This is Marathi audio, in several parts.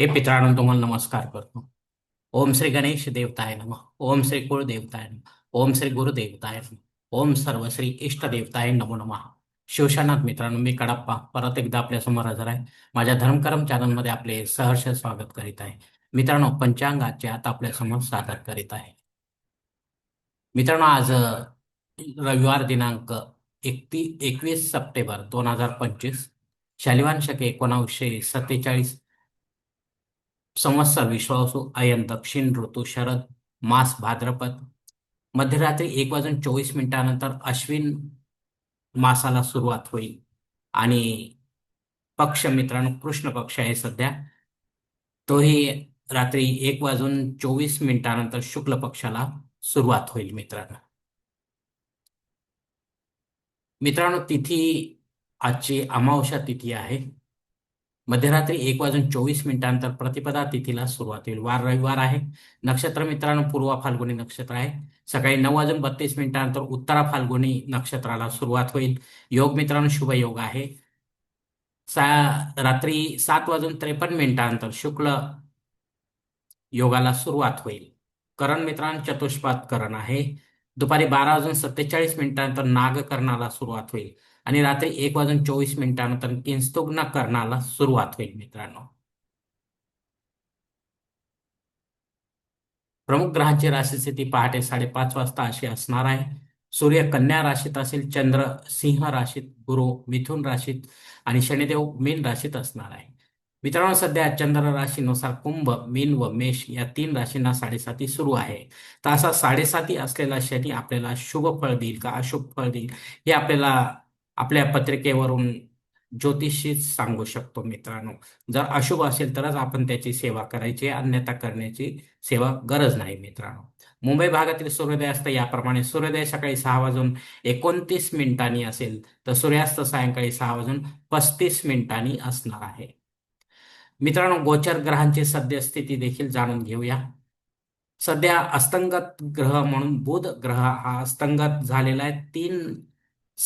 हे पितरांनो तुम्हाला नमस्कार करतो. ओम श्री गणेश देवताय नम. ओम श्री कुळ देवताय नम. ओम श्री गुरुदेवताय नम. ओम सर्व श्री इष्ट देवताय नमो नमः. शिवशानाथ मित्रांनो मी कडप्पा. परत एकदा आपल्यासमोर हजर आहे. माझ्या धर्मकरम चॅनलमध्ये आपले सहर्ष स्वागत करीत आहे. मित्रांनो पंचांगाचे आता आपल्यासमोर सादर करीत आहे. मित्रांनो आज रविवार दिनांक एकती एकवीस सप्टेंबर दोन हजार पंचवीस. शालिवान शके एकोणावीसशे सत्तेचाळीस संवत्सर विश्वासू अयन दक्षिण ऋतू शरद मास भाद्रपद. मध्यरात्री एक वाजून चोवीस मिनिटानंतर अश्विन मासाला सुरुवात होईल. आणि पक्ष मित्रांनो कृष्ण पक्ष आहे सध्या. तोही रात्री एक वाजून चोवीस मिनिटानंतर शुक्ल पक्षाला सुरुवात होईल मित्रांनो. मित्रांनो तिथी आजची अमावस्या तिथी आहे. मध्यरात्री एक वाजून चोवीस मिनिटांतर प्रतिपदा तिथीला सुरुवात होईल. वार रविवार आहे. नक्षत्र मित्रांनो पूर्वा फाल्गुनी नक्षत्र आहे. सकाळी नऊ वाजून बत्तीस मिनिटांनंतर उत्तरा फाल्गुनी नक्षत्राला सुरुवात होईल. योग मित्रांनो शुभ योग आहे. सा रात्री सात वाजून त्रेपन्न मिनिटांनंतर शुक्ल योगाला सुरुवात होईल. करण मित्रांनो चतुष्पाद करण आहे. दुपारी बारा वाजून सत्तेचाळीस मिनिटांनंतर नागकर्णाला सुरुवात होईल. आणि रात्री एक वाजून चोवीस मिनिटानंतर किंस्तुग्न करणाला सुरुवात होईल मित्रांनो. प्रमुख ग्रहांची राशीस्थिती पहाटे साडेपाच वाजता अशी असणार आहे. सूर्य कन्या राशीत असेल चंद्र सिंह राशीत गुरु मिथुन राशीत आणि शनिदेव मीन राशीत असणार आहे. मित्रांनो सध्या चंद्र राशीनुसार कुंभ मीन व मेष या तीन राशींना साडेसाती सुरू आहे. तर असा साडेसाती असलेला शनी आपल्याला शुभ फळ देईल का अशुभ फळ देईल हे आपल्याला आपल्या पत्रिकेवरून ज्योतिषीच सांगू शकतो मित्रांनो. जर अशुभ असेल तरच आपण त्याची सेवा करायची अन्यथा करण्याची सेवा गरज नाही मित्रांनो. मुंबई भागातील सूर्योदय असतं याप्रमाणे सूर्योदय सकाळी सहा वाजून एकोणतीस मिनिटांनी असेल तर सूर्यास्त सायंकाळी सहा वाजून पस्तीस मिनिटांनी असणार आहे. मित्रांनो गोचर ग्रहांची सद्यस्थिती देखील जाणून घेऊया. सध्या अस्तंगत ग्रह म्हणून बुध ग्रह हा अस्तंगत झालेला आहे. तीन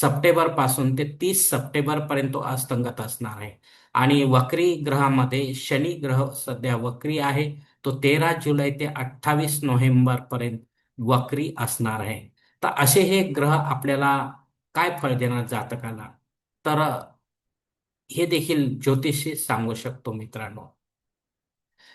सप्टेंबरपासून ते तीस सप्टेंबर पर्यंत तो अस्तंगत असणार आहे. आणि वक्री ग्रहामध्ये शनी ग्रह सध्या वक्री आहे. तो तेरा जुलै ते अठ्ठावीस नोव्हेंबर पर्यंत वक्री असणार आहे. तर असे हे ग्रह आपल्याला काय फळ देणार जातकाला? तर हे देखील ज्योतिषी सांगू शकतो मित्रांनो.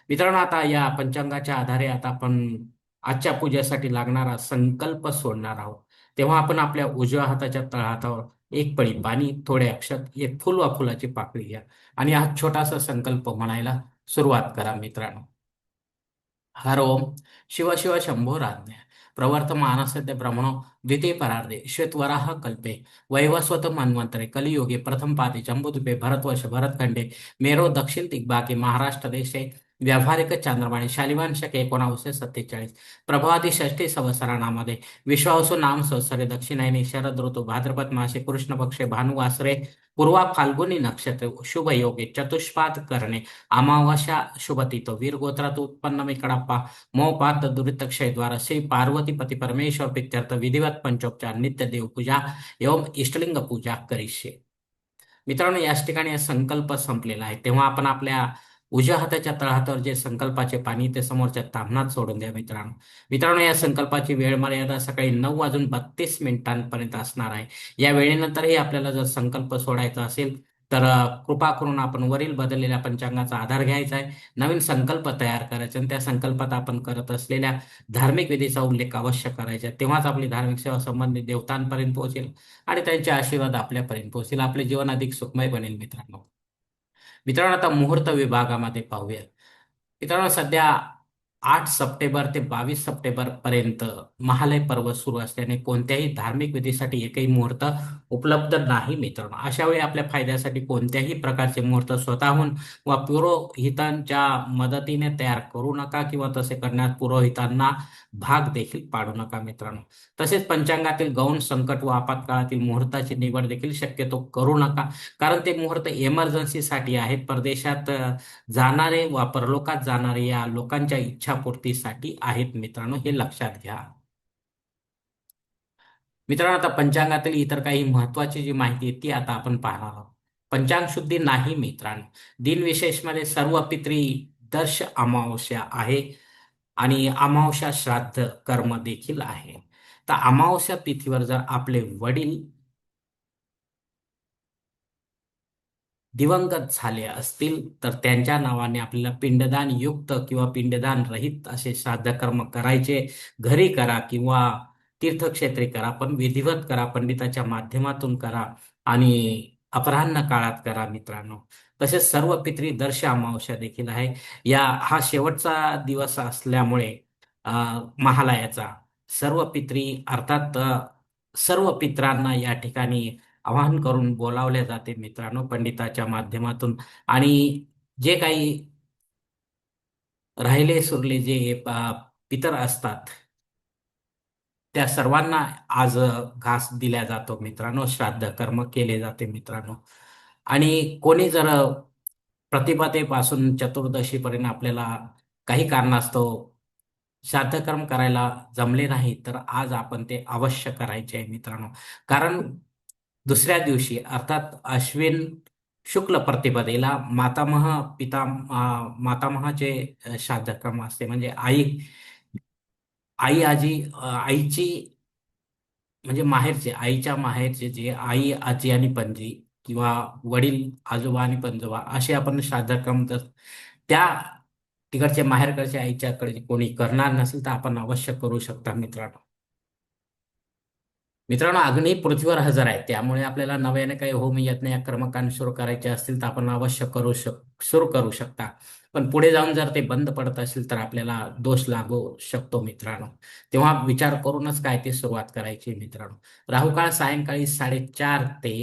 मित्रांनो आता या पंचांगाच्या आधारे आता आपण आजच्या पूजेसाठी लागणारा संकल्प सोडणार आहोत. तेव्हा आपण आपल्या उजव्या हाताच्या तळहातावर एक पळी पाणी थोडे अक्षत एक फुल वा फुलाची पाकळी घ्या. आणि हा छोटासा संकल्प म्हणायला सुरुवात करा मित्रांनो. हर ओम शिव शिव शंभो राज्ञ. प्रवर्तमानसद्य ब्रह्मणो द्वितीय परार्धे श्वेतवराह कल्पे. वैवस्वत मन्वंतरे कलियुगे प्रथम पादे जम्बुदुपे भरतवर्ष भरतखंडे मेरो दक्षिण दिग्भागे महाराष्ट्र देशे व्यावहारिक चांद्रमाणे शालिवान शके एकोणावीसशे सत्तेचाळीस. प्रभावादी षष्ठी संवत्सरामध्ये विश्वावसू नाम संवत्सरे दक्षिणायने शरद ऋतू भाद्रपद मासे कृष्ण पक्षे भानुवासरे पूर्वा फाल्गुनी नक्षत्र शुभ योगे चतुष्पाद करणे. अमावस्या शुभतितो वीर गोत्रात उत्पन्न मी मोपात मोपात दुरितक्षयद्वारा श्री पार्वतीपती परमेश्वर पित्यर्थ विधिवत पंचोपचार नित्य देवपूजा एवं इष्टलिंग पूजा करिष्ये. मित्रांनो याच ठिकाणी संकल्प संपलेला आहे. तेव्हा आपण आपल्या उजव्या हाताच्या तळहातावर जे संकल्पाचे पाणी ते समोरच्या तामणात सोडून द्या मित्रांनो. मित्रांनो या संकल्पाची वेळ मर्यादा सकाळी नऊ वाजून बत्तीस मिनिटांपर्यंत असणार आहे. या वेळेनंतरही आपल्याला जर संकल्प सोडायचा असेल तर कृपा करून आपण वरील बदललेल्या पंचांगाचा आधार घ्यायचा आहे. नवीन संकल्प तयार करायचा आणि त्या संकल्पात आपण करत असलेल्या धार्मिक विधीचा उल्लेख अवश्य करायचा. तेव्हाच आपली धार्मिक सेवा संबंधित देवतांपर्यंत पोहोचेल आणि त्यांचे आशीर्वाद आपल्यापर्यंत पोहोचेल. आपले जीवन अधिक सुखमय बनेल मित्रांनो. मित्रांनो आता मुहूर्त विभागामध्ये पाहूया. मित्रांनो सध्या आठ सप्टेंबर ते बावीस सप्टेंबर पर्यंत महालय पर्व सुरू असल्याने कोणत्याही धार्मिक विधीसाठी एकही मुहूर्त उपलब्ध नाही मित्रांनो. अशा वेळी आपल्या फायद्यासाठी कोणत्याही प्रकारचे मुहूर्त स्वतःहून वा पुरोहितांच्या मदतीने तयार करू नका किंवा तसे करण्यात पुरोहितांना भाग देखील पाडू नका मित्रांनो. तसेच पंचांगातील गौण संकट व आपत्काळातील मुहूर्ताची निवड देखील शक्यतो करू नका. कारण ते मुहूर्त इमर्जन्सीसाठी आहेत. परदेशात जाणारे वा परलोकात जाणारे या लोकांच्या इच्छा इच्छापूर्तीसाठी आहेत मित्रांनो हे लक्षात घ्या. मित्रांनो आता पंचांगातील इतर काही महत्वाची जी माहिती आहे ती आता आपण पाहणार आहोत. पंचांग शुद्धी नाही मित्रांनो. दिनविशेषमध्ये सर्व पित्री दर्श अमावस्या आहे आणि अमावस्या श्राद्ध कर्म देखील आहे. तर अमावस्या तिथीवर जर आपले वडील दिवंगत झाले असतील तर त्यांच्या नावाने आपल्याला पिंडदान युक्त किंवा पिंडदान रहित असे श्राद्धकर्म करायचे. घरी करा किंवा तीर्थक्षेत्री करा पण विधिवत करा पंडिताच्या माध्यमातून करा आणि अपराह्न काळात करा मित्रांनो. तसेच सर्व पित्री दर्श अमावस्या देखील आहे. या हा शेवटचा दिवस असल्यामुळे महालयाचा सर्व पित्री अर्थात सर्व पित्रांना या ठिकाणी आवाहन करून बोलावले जाते मित्रांनो पंडिताच्या माध्यमातून. आणि जे काही राहिले सुरले जे पितर असतात त्या सर्वांना आज घास दिल्या जातो मित्रांनो श्राद्ध कर्म केले जाते मित्रांनो. आणि कोणी जर प्रतिपदेपासून चतुर्दशीपर्यंत आपल्याला काही कारणास्तव श्राद्धकर्म करायला जमले नाही तर आज आपण ते अवश्य करायचे आहे मित्रांनो. कारण दुसऱ्या दिवशी अर्थात अश्विन शुक्ल प्रतिपदेला मातामह पिता मातामहाचे श्राद्धकर्म असते. म्हणजे आई आई आजी आईची म्हणजे माहेरचे आईच्या माहेरचे जे आई आजी आणि पणजी किंवा वडील आजोबा आणि पंजोबा असे आपण श्राद्धक्रम तर त्या तिकडचे माहेरकडच्या आईच्याकडे कोणी करणार नसेल तर आपण अवश्य करू शकता मित्रांनो. मित्रांनो अग्नी पृथ्वीवर हजर आहे. त्यामुळे आपल्याला नव्याने काही होम यज्ञ या कर्मकांड सुरू करायचे असतील तर आपण अवश्य करू शक सुरू करू शकता. पण पुढे जाऊन जर ते बंद पडत असेल तर आपल्याला दोष लागू शकतो मित्रांनो. तेव्हा विचार करूनच काय ते सुरुवात करायची मित्रांनो. राहुकाळ सायंकाळी साडेचार ते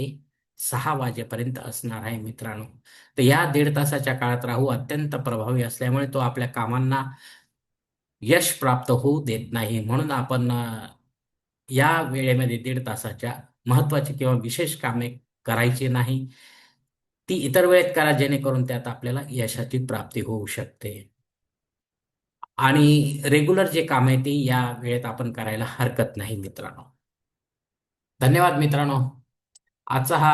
सहा वाजेपर्यंत असणार आहे मित्रांनो. तर या दीड तासाच्या काळात राहू अत्यंत प्रभावी असल्यामुळे तो आपल्या कामांना यश प्राप्त होऊ देत नाही. म्हणून आपण या वेळेमध्ये दीड तासाच्या महत्वाची किंवा विशेष कामे करायची नाही. ती इतर वेळेत करा जेणेकरून त्यात आपल्याला यशाची प्राप्ती होऊ शकते. आणि रेग्युलर जे काम आहे ते या वेळेत आपण करायला हरकत नाही मित्रांनो. धन्यवाद मित्रांनो. आजचा हा